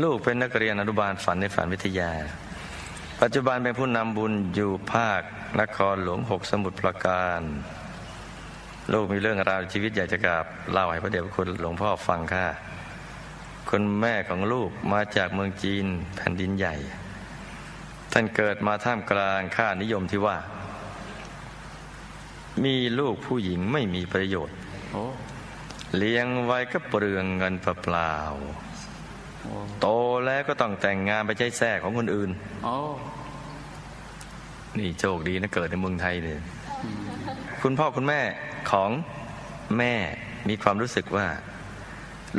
ลูกเป็นนักเรียนอนุบาลฝันในฝันวิทยา ปัจจุบันเป็นผู้นำบุญอยู่ภาคนครหลวงหกสมุทรปราการ ลูกมีเรื่องราวชีวิตอยากจะกราบเล่าให้พระเดชพระคุณหลวงพ่อฟังค่ะคุณแม่ของลูกมาจากเมืองจีนแผ่นดินใหญ่ ท่านเกิดมาท่ามกลางค่านิยมที่ว่า มีลูกผู้หญิงไม่มีประโยชน์โอ้เลี้ยงไว้ก็เปลืองเงินเปล่าโอ้ๆ โตแล้วก็ต้องแต่งงานไปใช้แท้ของคนอื่นโอ้นี่โชคดีนะเกิดในเมืองไทยเลยคุณพ่อคุณแม่ของแม่มีความรู้สึกว่า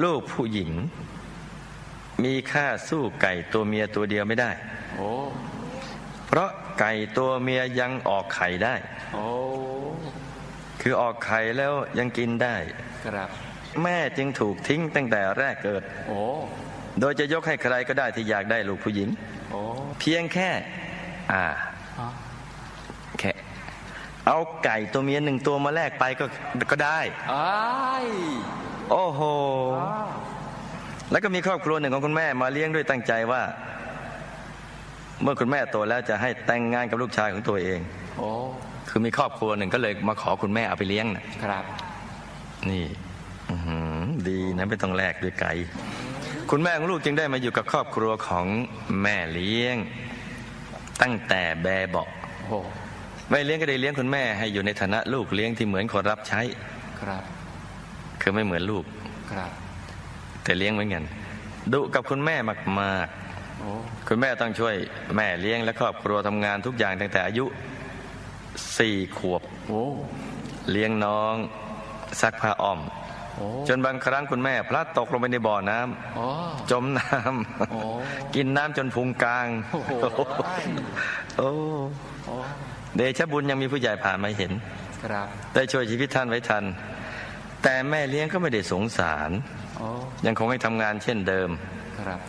ลูกผู้หญิง มีค่าสู้ไก่ตัวเมียตัวเดียวไม่ได้โอ้เพราะไก่ตัวเมียยังออกไข่ได้โอ้คือออกไข่แล้วยังกินได้ ครับ แม่จึงถูกทิ้งตั้งแต่แรกเกิดโอ้ โดยจะยกให้ใครก็ได้ที่อยากได้ลูกผู้หญิงโอ้เพียงแค่ อ่าอะแค่เอาไก่ตัวเมียหนึ่งตัวมาแลกไปก็ก็ได้อ้ายโอ้โหอ้าวแล้วก็มีครอบครัวหนึ่งของคุณแม่มาเลี้ยงด้วยตั้งใจว่า เมื่อคุณแม่โตแล้วจะให้แต่งงานกับลูกชายของตัวเองโอ้คือมีครอบครัวหนึ่งก็เลยมาขอคุณแม่เอาไปเลี้ยงน่ะครับ นี่อื้อหือดีนะไม่ต้องแลกด้วยไก่ คุณแม่ของลูกจึงได้มาอยู่กับครอบครัวของแม่เลี้ยง ตั้งแต่แบเบาะโอ้แม่เลี้ยงก็ได้เลี้ยงคุณแม่ให้อยู่ในฐานะลูกเลี้ยงที่เหมือนคนรับใช้ครับ คือไม่เหมือนลูกครับ แต่เลี้ยงเหมือนกันดุกับคุณแม่มากโอ้ๆคุณแม่ต้องช่วยแม่เลี้ยงและครอบครัวทำงานทุกอย่างตั้งแต่อายุสี่ขวบโอ้เลี้ยงน้องซักผ้าอ้อมโอ้ จนบางครั้งคุณแม่พลัดตกลงไปในบ่อน้ำโอ้จมน้โอ้ำกินน้ำจนพุงกลางโอ้โหโอ้โอ้เดชะบุญยังมีผู้ใหญ่ผ่านมาเห็นครับได้ช่วยชีวิตท่านไว้ทัน แต่แม่เลี้ยงก็ไม่ได้สงสารโอ้ยังคงให้ทำงานเช่นเดิมครับ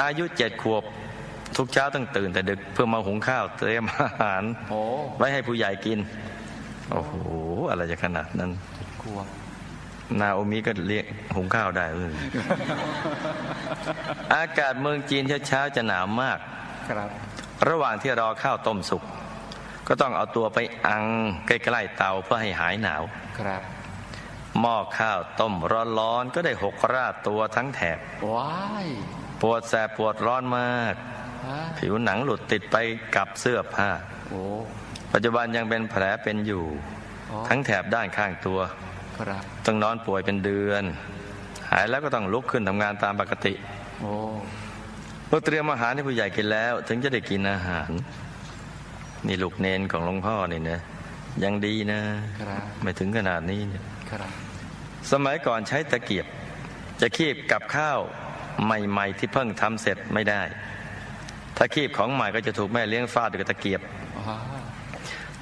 อายุเจ็ดขวบทุกเช้าต้องตื่นแต่ดึกเพื่อมาหุงข้าวเตรียมอาหารโอ้ไว้ให้ผู้ใหญ่กิน โอ้โห อะไรจะขนาดนั้นกลัว นาโอมิก็เรียกหุงข้าวได้เอออากาศเมืองจีนเช้าๆจะหนาวมากครับ ระหว่างที่รอข้าวต้มสุก ก็ต้องเอาตัวไปอังใกล้ๆเตาเพื่อให้หายหนาวครับหม้อข้าวต้มร้อนๆก็ได้หกราดตัวทั้งแถบว้ายปวดแสบปวดร้อนมากฮะผิวหนังหลุดติดไปกับเสื้อผ้าโอ้ปัจจุบันยังเป็นแผลเป็นอยู่อ๋อทั้งแถบด้านข้างตัวครับ ต้องนอนป่วยเป็นเดือน หายแล้วก็ต้องลุกขึ้นทำงานตามปกติโอ้เมื่อเตรียมอาหารให้ผู้ใหญ่กินแล้ว ถึงจะได้กินอาหาร นี่ลูกเนนของหลวงพ่อนี่นะยังดีนะครับไม่ถึงขนาดนี้เนี่ยครับสมัยก่อนใช้ตะเกียบ จะคีบกับข้าวใหม่ ๆ ที่เพิ่งทำเสร็จไม่ได้ ถ้าคีบของใหม่ก็จะถูกแม่เลี้ยงฟาดด้วยตะเกียบว้า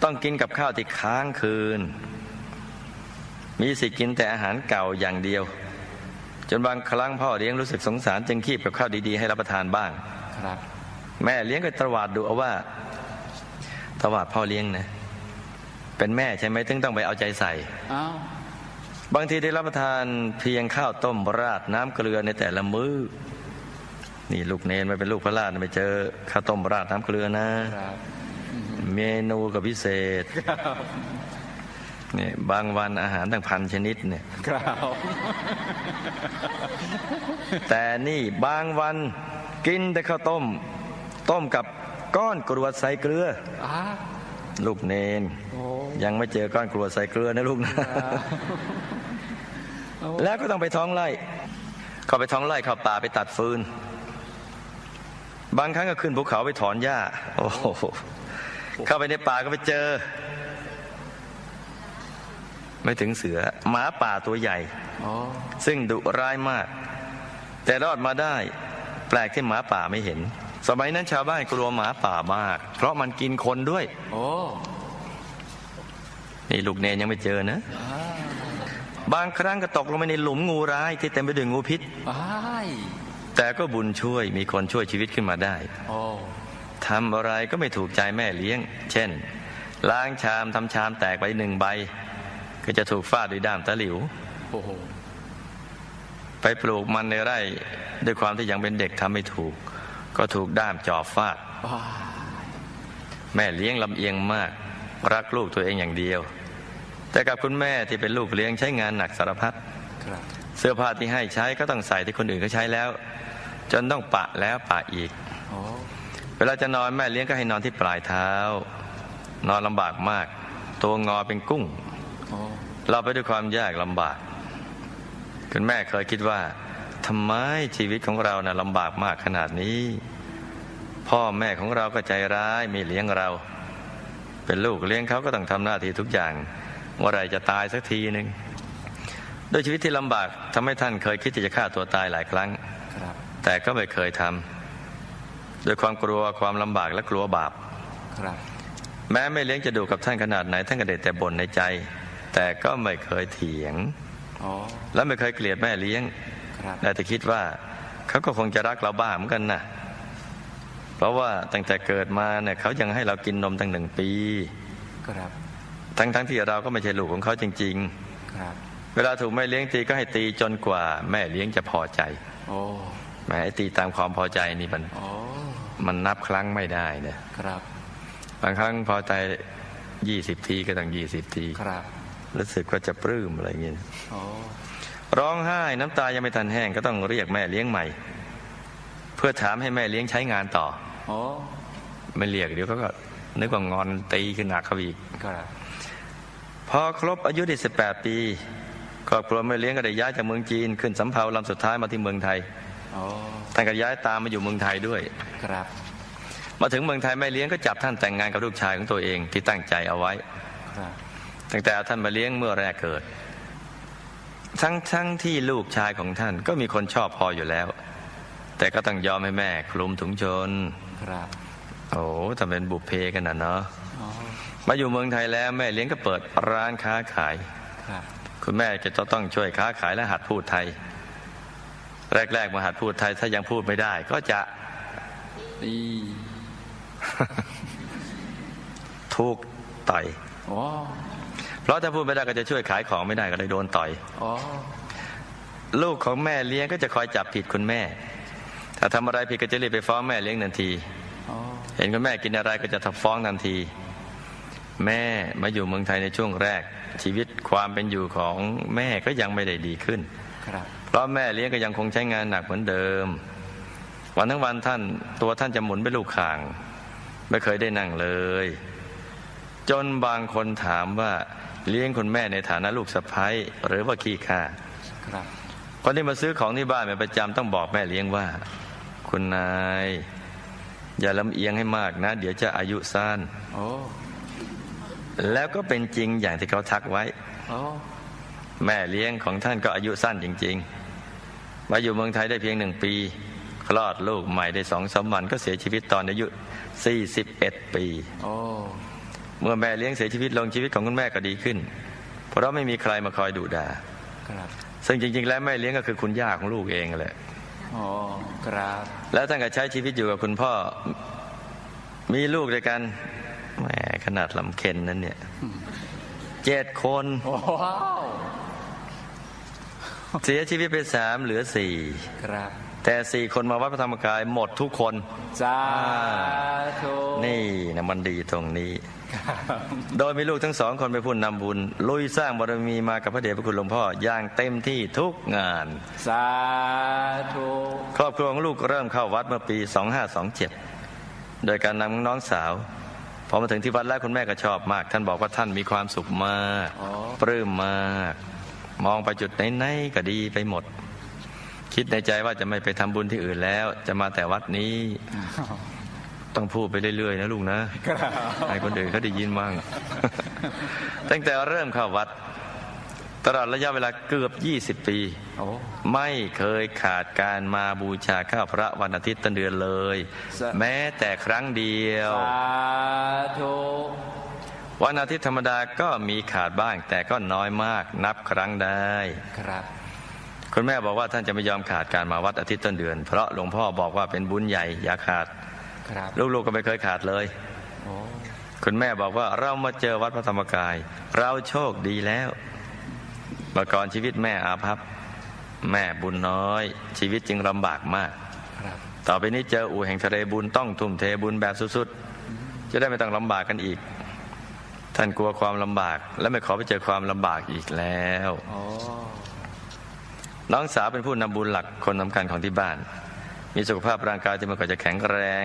ต้องกินกับข้าวที่ค้างคืน มีสิทธิ์กินแต่อาหารเก่าอย่างเดียว จนบางครั้งพ่อเลี้ยงรู้สึกสงสารจึงคีบกับข้าวดีๆให้รับประทานบ้างครับ แม่เลี้ยงก็ตวาดดูเอาว่าตวาดพ่อเลี้ยงนะเป็นแม่ใช่ไหมถึงต้องไปเอาใจใส่อ้าวบางทีได้รับประทานเพียงข้าวต้มราดน้ำเกลือในแต่ละมื้อนี่ลูกเนนไม่เป็นลูกพระราชไม่เจอข้าวต้มราดน้ำเกลือนะครับเมนูกับพิเศษ เนี่ยบางวันอาหารตั้งพันชนิดเนี่ยครับแต่นี่บางวันกินแต่ข้าวต้ม ต้มกับก้อนกรวดใส่เกลืออ้าลูกเนนโอ้ยังไม่เจอก้อนกรวดใส่เกลือนะลูกนะโอ้แล้วก็ต้องไปท้องไร่เข้าไปท้องไร่เข้าป่าไปตัดฟืน บางครั้งก็ขึ้นภูเขาไปถอนหญ้า โอ้โหเข้าไปในป่าก็ไปเจอ ไม่ถึงเสือหมาป่าตัวใหญ่โอ้ซึ่งดุร้ายมาก แต่รอดมาได้ แปลกที่หมาป่าไม่เห็น สมัยนั้นชาวบ้านกลัวหมาป่ามาก เพราะมันกินคนด้วยโอ้นี่ลูกเนนยังไม่เจอนะอ้าบางครั้งก็ตกลงไปในหลุมงูร้ายที่เต็มไปด้วยงูพิษอ้ายแต่ก็บุญช่วยมีคนช่วยชีวิตขึ้นมาได้โอ้ทำอะไรก็ไม่ถูกใจแม่เลี้ยง เช่น ล้างชามทำชามแตกไปหนึ่งใบ ก็จะถูกฟาดด้วยด้ามตะหลิวโอ้โหไปปลูกมันในไร่ด้วยความที่ยังเป็นเด็กทำไม่ถูก ก็ถูกด้ามจอบฟาดว้ายแม่เลี้ยงลำเอียงมาก รักลูกตัวเองอย่างเดียว แต่กับคุณแม่ที่เป็นลูกเลี้ยงใช้งานหนักสารพัดครับเสื้อผ้าที่ให้ใช้ก็ต้องใส่ที่คนอื่นเขาใช้แล้ว จนต้องปะแล้วปะอีกโอ้เวลาจะนอนแม่เลี้ยงก็ให้นอนที่ปลายเท้า นอนลำบากมาก ตัวงอเป็นกุ้งโอ้ เราไปด้วยความยากลำบาก คุณแม่เคยคิดว่าทำไมชีวิตของเรานะ่ะลำบากมากขนาดนี้ พ่อแม่ของเราก็ใจร้ายไม่เลี้ยงเรา เป็นลูกเลี้ยงเขาก็ต้องทำหน้าที่ทุกอย่างเมื่อไหรจะตายสักทีหนึ่งโดวยชีวิตที่ลำบากทำให้ท่านเคยคิดที่จะฆ่าตัวตายหลายครั้งครับแต่ก็ไม่เคยทำด้วยความกลัวความลำบากและกลัวบาปครับแม้ไม่เลี้ยงจะดูกับท่านขนาดไหนท่านก็เด็ดแต่บ่นในใจ แต่ก็ไม่เคยเถียงโอ้และไม่เคยเกลียดแม่เลี้ยงครับแต่แต่คิดว่าเขาก็คงจะรักเราบ้างเหมือนกันนะเพราะว่าตั้งแต่เกิดมาเนี่ยเขายังให้เรากินนมตั้งหนึ่งปีครับทั้งทั้งที่เราก็ไม่ใช่ลูกของเขาจริงครับๆเวลาถูกแม่เลี้ยงตีก็ให้ตีจนกว่า แม่เลี้ยงจะพอใจ โอ้แหม่ไอ้ตีตามความพอใจนี่มันโอ้มันนับครั้งไม่ได้เนี่ยครับ บางครั้งพอใจยี่สิบทีก็ต้องยี่สิบทีครับ รู้สึกว่าจะปลื้มอะไรอย่างเงี้ยโอ้ร้องไห้น้ำตายังไม่ทันแห้งก็ต้องเรียกแม่เลี้ยงใหม่ เพื่อถามให้แม่เลี้ยงใช้งานต่อโอ้ไม่เรียกเดี๋ยวเขาก็นึกว่างอนตีขึ้นหนักเขาอีกครับพอครบอายุได้สิบแปดปีครอบครัวแม่เลี้ยงก็ได้ย้ายจากเมืองจีนขึ้นสำเภาลำสุดท้ายมาที่เมืองไทยโอ้ท่านก็ย้ายตามมาอยู่เมืองไทยด้วยครับ มาถึงเมืองไทยแม่เลี้ยงก็จับท่านแต่งงานกับลูกชายของตัวเองที่ตั้งใจเอาไว้ครับ ตั้งแต่เอาท่านมาเลี้ยงเมื่อแรกเกิด ทั้งทั้งที่ลูกชายของท่านก็มีคนชอบพออยู่แล้ว แต่ก็ต้องยอมให้แม่คลุมถุงชนครับโอ้ทำเป็นบุพเพกันนะเนาะโอ้มาอยู่เมืองไทยแล้วแม่เลี้ยงก็เปิดร้านค้าขายครับคุณแม่จะต้องช่วยค้าขายและหัดพูดไทย แรก ๆ มาหัดพูดไทย ถ้ายังพูดไม่ได้ ก็จะดีถูกต่อยโอ้ เพราะถ้าพูดไม่ได้ก็จะช่วยขายของไม่ได้ก็เลยโดนต่อยโอ้ลูกของแม่เลี้ยงก็จะคอยจับผิดคุณแม่ ถ้าทำอะไรผิดก็จะรีบไปฟ้องแม่เลี้ยงทันทีโอ้เห็นคุณแม่กินอะไรก็จะทับฟ้องทันที แม่มาอยู่เมืองไทยในช่วงแรก ชีวิตความเป็นอยู่ของแม่ก็ยังไม่ได้ดีขึ้นครับเพราะแม่เลี้ยงก็ยังคงใช้งานหนักเหมือนเดิม วันทั้งวันท่านตัวท่านจะหมุนไปลูกข่าง ไม่เคยได้นั่งเลย จนบางคนถามว่า เลี้ยงคุณแม่ในฐานะลูกสะพ้ยหรือว่าขี้ข้าครับคนที่มาซื้อของที่บ้านเป็นประจำต้องบอกแม่เลี้ยงว่า คุณนาย อย่าลำเอียงให้มากนะ เดี๋ยวจะอายุสั้นโอ้แล้วก็เป็นจริงอย่างที่เขาทักไว้โอ้แม่เลี้ยงของท่านก็อายุสั้นจริง ๆ มาอยู่เมืองไทยได้เพียงหนึ่งปี คลอดลูกใหม่ได้สองสามวันก็เสียชีวิตตอนอายุ 41 ปีโอ้ เมื่อแม่เลี้ยงเสียชีวิตลงชีวิตของคุณแม่ก็ดีขึ้น เพราะไม่มีใครมาคอยดุด่าครับซึ่งจริง ๆ แล้วแม่เลี้ยงก็คือคุณย่าของลูกเองแหละโอ้ครับแล้วท่านก็ใช้ชีวิตอยู่กับคุณพ่อ มีลูกด้วยกันแหมขนาดลำเค็นนั้นเนี่ยเจ็ดคนโอ้ว้าวเสียชีวิตไปสามเหลือสี่ครับ แต่สี่คนมาวัดพระธรรมกายหมดทุกคนสาธุนี่นะมันดีตรงนี้ครับโดยมีลูกทั้งสองคนไปนพูดนำบุญ ลุยสร้างบารมีมากับพระเดชพระคุณหลวงพ่ออย่างเต็มที่ทุกงาน สาธุครอบครัวของลูกเริ่มเข้าวัดเมื่อปี 2527 โดยการนำน้องสาวพอมาถึงที่วัดแล้วคุณแม่ก็ชอบมาก ท่านบอกว่าท่านมีความสุขมากโอ้ปลื้มมาก มองไปจุดไหนๆก็ดีไปหมด คิดในใจว่าจะไม่ไปทำบุญที่อื่นแล้ว จะมาแต่วัดนี้ ต้องพูดไปเรื่อยๆนะลูกนะครับให้คนอื่นเขาได้ยินบ้างตั้งแต่เริ่มเข้าวัด ตลอดระยะเวลาเกือบ 20 ปีโอ้ไม่เคยขาดการมาบูชาข้าวพระวันอาทิตย์ต้นเดือนเลยสะแม้แต่ครั้งเดียวสาธุวันอาทิตย์ธรรมดาก็มีขาดบ้าง แต่ก็น้อยมากนับครั้งได้ครับ คุณแม่บอกว่าท่านจะไม่ยอมขาดการมาวัดอาทิตย์ต้นเดือน เพราะหลวงพ่อบอกว่าเป็นบุญใหญ่อย่าขาดครับลูกๆก็ไม่เคยขาดเลยโอ้คุณแม่บอกว่าเรามาเจอวัดพระธรรมกาย เราโชคดีแล้วเมื่อก่อนชีวิตแม่อาภัพ แม่บุญน้อย ชีวิตจึงลำบากมากครับต่อไปนี้เจออู่แห่งทะเลบุญต้องทุ่มเทบุญแบบสุดๆ จะได้ไม่ต้องลำบากกันอีก ท่านกลัวความลำบาก และไม่ขอไปเจอความลำบากอีกแล้วโอ้ น้องสาวเป็นผู้นำบุญหลักคนสำคัญของที่บ้าน มีสุขภาพร่างกายที่มันก็จะแข็งแรง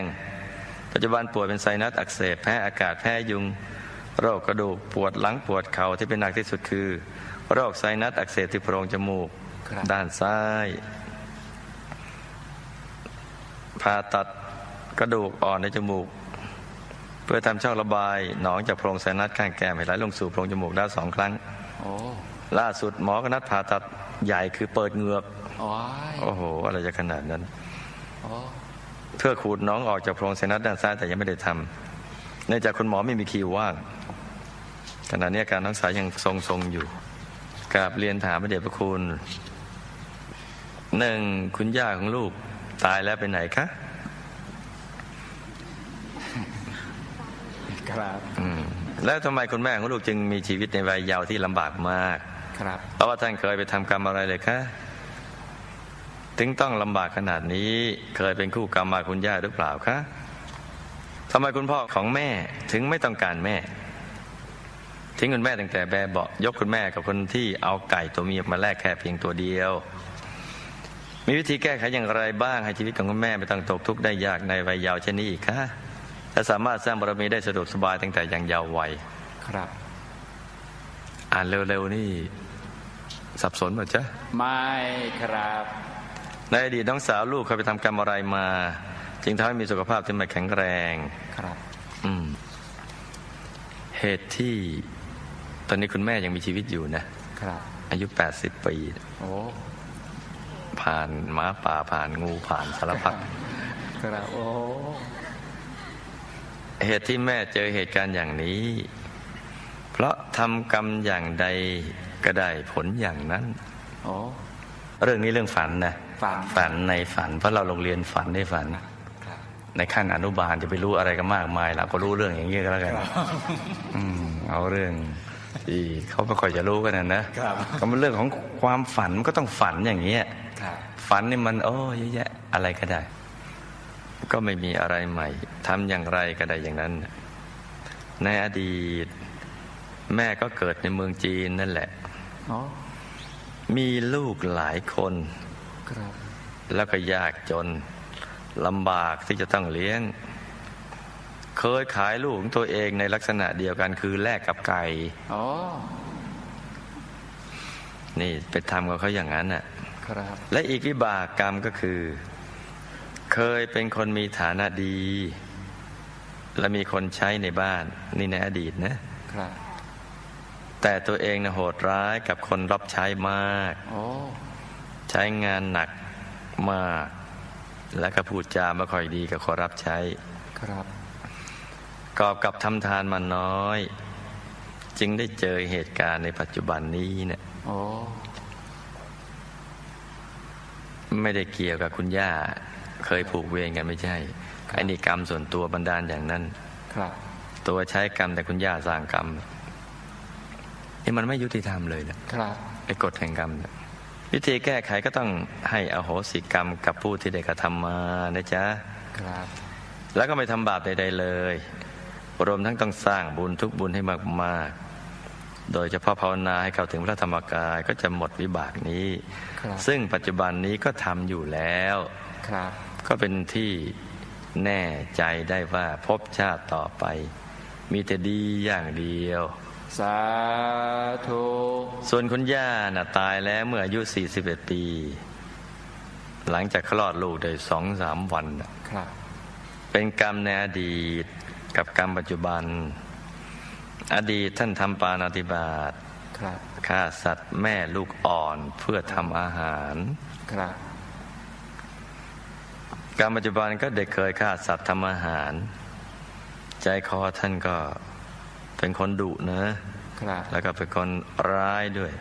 ปัจจุบันป่วยเป็นไซนัสอักเสบแพ้อากาศแพ้ยุง โรคกระดูกปวดหลังปวดเข่าที่เป็นหนักที่สุดคือ โรคไซนัสอักเสบที่โพรงจมูกครับด้านซ้ายผ่าตัดกระดูกอ่อนในจมูก เพื่อทำช่องระบายหนองจากโพรงไซนัสข้างแก้มให้ไหลลงสู่โพรงจมูกได้สองครั้งโอ้ ล่าสุดหมอก็นัดผ่าตัดใหญ่คือเปิดเหงือกโอ้ยโอ้โห อะไรจะขนาดนั้นโอ้เพื่อขูดน้องออกจากโพรงไซนัสด้านซ้ายแต่ยังไม่ได้ทำเนื่องจากคุณหมอไม่มีคิวว่างขณะนี้อาการน้องสายยังทรงๆอยู่กราบเรียนถามพระเดชพระคุณหนึ่งคุณย่าของลูกตายแล้วไปไหนคะครับอืมแล้วทำไมคุณแม่ของลูกจึงมีชีวิตในวัยเยาว์ที่ลำบากมาก ครับเพราะว่าท่านเคยไปทำกรรมอะไรเลยคะถึงต้องลำบากขนาดนี้เคยเป็นคู่กรรมมาคุณย่าหรือเปล่าคะทำไมคุณพ่อของแม่ถึงไม่ต้องการแม่ ทิ้งคุณแม่ตั้งแต่แบบเบาะยกคุณแม่กับคนที่เอาไก่ตัวเมียมาแลกแค่เพียงตัวเดียว มีวิธีแก้ไขอย่างไรบ้างให้ชีวิตของคุณแม่ไม่ต้องตกทุกข์ได้ยากในวัยเยาว์เช่นนี้อีกคะและสามารถสร้างบารมีได้สะดวกสบายตั้งแต่ยังเยาว์วัยครับ อ่านเร็วๆนี่ สับสนหมดจ๊ะไม่ครับ ในอดีตน้องสาวลูกเคยไปทำกรรมอะไรมา จึงทำให้มีสุขภาพที่ไม่แข็งแรงครับ อืม เหตุที่ ตอนนี้คุณแม่ยังมีชีวิตอยู่นะครับ อายุ 80 ปีโอ้ผ่านหม้าป่าผ่านงูผ่านสารพัดครับโอ้เหตุที่แม่เจอเหตุการณ์อย่างนี้ เพราะทำกรรมอย่างใด ก็ได้ผลอย่างนั้นโอ้เรื่องนี้เรื่องฝันนะฝันฝันในฝัน เพราะเราโรงเรียนฝันได้ฝันครับในขั้นอนุบาลจะไปรู้อะไรกันมากมายเราก็รู้เรื่องอย่างนี้ก็แล้วกันอืมเอาเรื่องที่เขาไม่ค่อยจะรู้กันนะนะครับก็เป็นเรื่องของความฝันมันก็ต้องฝันอย่างเงี้ยครับฝันนี่มัน โอ้เยอะแยะอะไรก็ได้ ก็ไม่มีอะไรใหม่ทำอย่างไรก็ได้อย่างนั้น ในอดีต แม่ก็เกิดในเมืองจีนนั่นแหละ โอ้มีลูกหลายคนครับแล้วก็ยากจนลำบากที่จะต้องเลี้ยง เคยขายลูกของตัวเองในลักษณะเดียวกันคือแลกกับไก่โอ้นี่ไปทำกับเขาอย่างนั้นน่ะครับ และอีกวิบากกรรมก็คือ เคยเป็นคนมีฐานะดี และมีคนใช้ในบ้าน นี่ในอดีตนะครับ แต่ตัวเองนะโหดร้ายกับคนรับใช้มากโอ้ใช้งานหนักมาก และก็พูดจาไม่ค่อยดีกับคนรับใช้ครับกอบกับทำทานมาน้อย จึงได้เจอเหตุการณ์ในปัจจุบันนี้เนี่ยโอ้ไม่ได้เกี่ยวกับคุณย่า เคยผูกเวรกันไม่ใช่ไอ้นี่กรรมส่วนตัวบันดาลอย่างนั้น ครับ ตัวใช้กรรมแต่คุณย่าสร้างกรรม นี่มันไม่ยุติธรรมเลยนะครับไอ้กฎแห่งกรรมเนี่ยวิธีแก้ไขก็ต้องให้อโหสิกรรมกับผู้ที่ได้กระทำมานะจ๊ะครับ แล้วก็ไม่ทำบาปใดๆเลย รวมทั้งต้องสร้างบุญทุกบุญให้มากๆ โดยเฉพาะภาวนาให้เข้าถึงพระธรรมกายก็จะหมดวิบากนี้ครับซึ่งปัจจุบันนี้ก็ทำอยู่แล้วครับก็เป็นที่แน่ใจได้ว่าพบชาติต่อไป มีแต่ดีอย่างเดียว สาธุส่วนคุณย่าน่ะตายแล้วเมื่ออายุ 41 ปี หลังจากคลอดลูกได้สองสามวันน่ะครับเป็นกรรมในอดีตกับกรรมปัจจุบัน อดีตท่านทำปานาติบาตครับฆ่าสัตว์แม่ลูกอ่อนเพื่อทำอาหารครับกรรมปัจจุบันก็ได้เคยฆ่าสัตว์ทำอาหาร ใจคอท่านก็ เป็นคนดุนะครับแล้วก็เป็นคนร้ายด้วย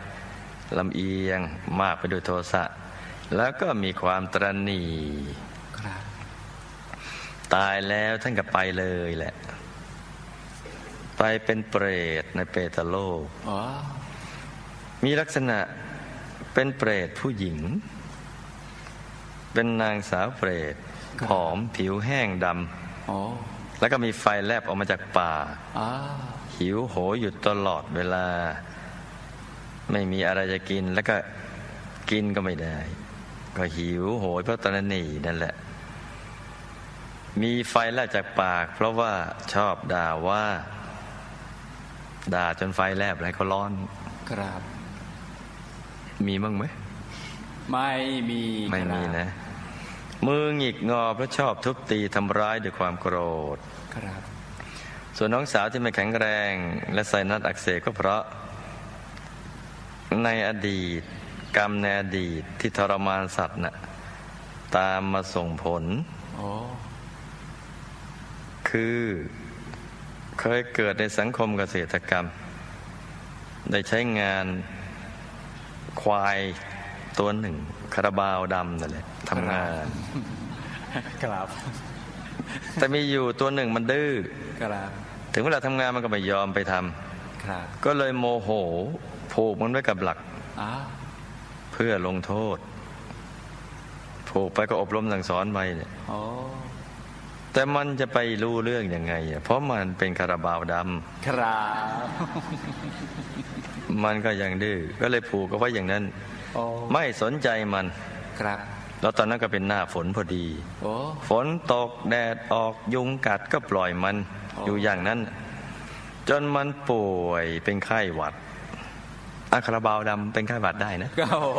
ลำเอียงมากไปด้วยโทสะแล้วก็มีความตรณีครับตายแล้วท่านก็ไปเลยแหละ ไปเป็นเปรตในเปตโลกอ๋อมีลักษณะเป็นเปรตผู้หญิง เป็นนางสาวเปรตผอมผิวแห้งดโอ้ำ แล้วก็มีไฟแลบออกมาจากปากอ้าหิวโหยอยู่ตลอดเวลา ไม่มีอะไรจะกิน แล้วก็กินก็ไม่ได้ ก็หิวโหยเพราะตอนนั้นหนีนั่นแหละ มีไฟแลบจากปาก เพราะว่าชอบด่าว่า ด่าจนไฟแลบอะไรเขาร้อนครับ มีบ้างไหม ไม่มี ไม่มีครับนะ มือหงิกงอเพราะชอบทุบตีทำร้ายด้วยความโกรธครับส่วนน้องสาวที่ไม่แข็งแรง และไซนัสอักเสบก็เพราะ ในอดีต กรรมในอดีตที่ทรมานสัตว์น่ะตามมาส่งผลโอ้คือเคยเกิดในสังคมเกษตรกรรม ได้ใช้งานควายตัวหนึ่งคาราบาวดำนั่นแหละทำงาน ครับ แต่มีอยู่ตัวหนึ่งมันดื้อครับถึงเวลาทำงานมันก็ไม่ยอมไปทำครับ ก็เลยโมโหผูกมันไว้กับหลักอ้าเพื่อลงโทษผูกไปก็อบรมสั่งสอนไปเนี่ยโอ้แต่มันจะไปรู้เรื่องยังไงอะเพราะมันเป็นคาราบาวดครับำมันก็ยังดื้อก็เลยผูกก็ไว้อย่างนั้นโอ้ ไม่สนใจมันครับ แล้วตอนนั้นก็เป็นหน้าฝนพอดีโอ้ฝนตกแดดออกยุงกัดก็ปล่อยมันอ๋อออยู่อย่างนั้น จนมันป่วยเป็นไข้หวัดอาคาราบาวดำเป็นไข้หวัดได้นะก็โอ้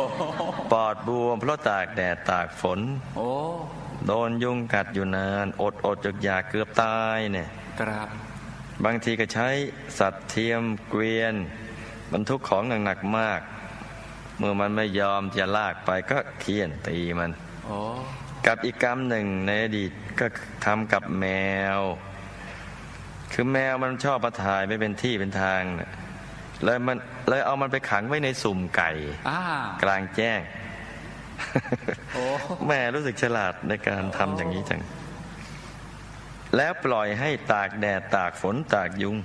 ปอดบวมเพราะตากแดดตากฝนโอ้โดนยุงกัดอยู่นาน อดอดจากอยากเกือบตายเนี่ยครับ บางทีก็ใช้สัตว์เทียมเกวียน บรรทุกของหนักๆมาก เมื่อมันไม่ยอมจะลากไปก็เคี่ยนตีมันโอ้กับอีกกรรมหนึ่งในอดีตก็ทำกับแมว คือแมวมันชอบมาถ่ายไม่เป็นที่เป็นทางน่ะเลยมันเลยเอามันไปขังไว้ในสุ่มไก่อ้ากลางแจ้งโอ้แม่รู้สึกฉลาดในการทำอย่างนี้จัง แล้วปล่อยให้ตากแดดตากฝนตากยุง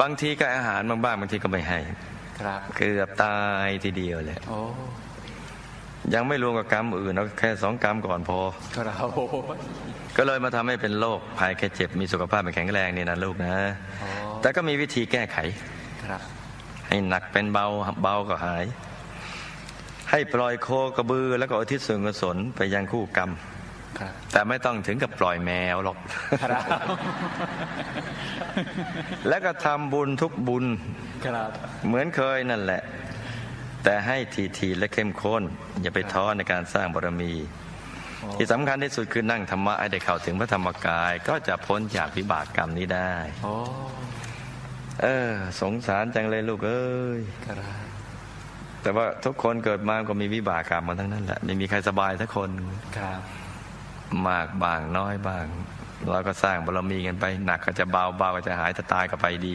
บางทีก็อาหารบางบ้างบางทีก็ไม่ให้ ครับ เกือบตายทีเดียวแหละโอ้ยังไม่รวมกับกรรมอื่นเอาแค่สองกรรมก่อนพอครับโอ้ก็เลยมาทำให้เป็นโรคภัยแค่เจ็บมีสุขภาพไม่แข็งแรงนี่นะลูกนะโอ้แต่ก็มีวิธีแก้ไขครับ ให้หนักเป็นเบาเบาก็หาย ให้ปล่อยโคกระบือแล้วก็อุทิศส่วนกุศลไปยังคู่กรรมครับ แต่ไม่ต้องถึงกับปล่อยแมวหรอกครับแล้วก็ทำบุญทุกบุญครับเหมือนเคยนั่นแหละ แต่ให้ทีทีๆและเข้มข้น อย่าไปท้อในการสร้างบารมีโอ้ที่สำคัญที่สุดคือนั่งธรรมะให้ได้เข้าถึงพระธรรมกาย ก็จะพ้นจากวิบากกรรมนี้ได้โอ้เออ สงสารจังเลยลูกเอ้ยครับแต่ว่าทุกคนเกิดมาก็มีวิบากกรรมมาทั้งนั้นแหละไม่มีใครสบายสักคนครับ มากบางน้อยบางเราก็สร้างบารมีกันไป หนักก็จะเบาเบาก็จะหายถ้าตายก็ไปดี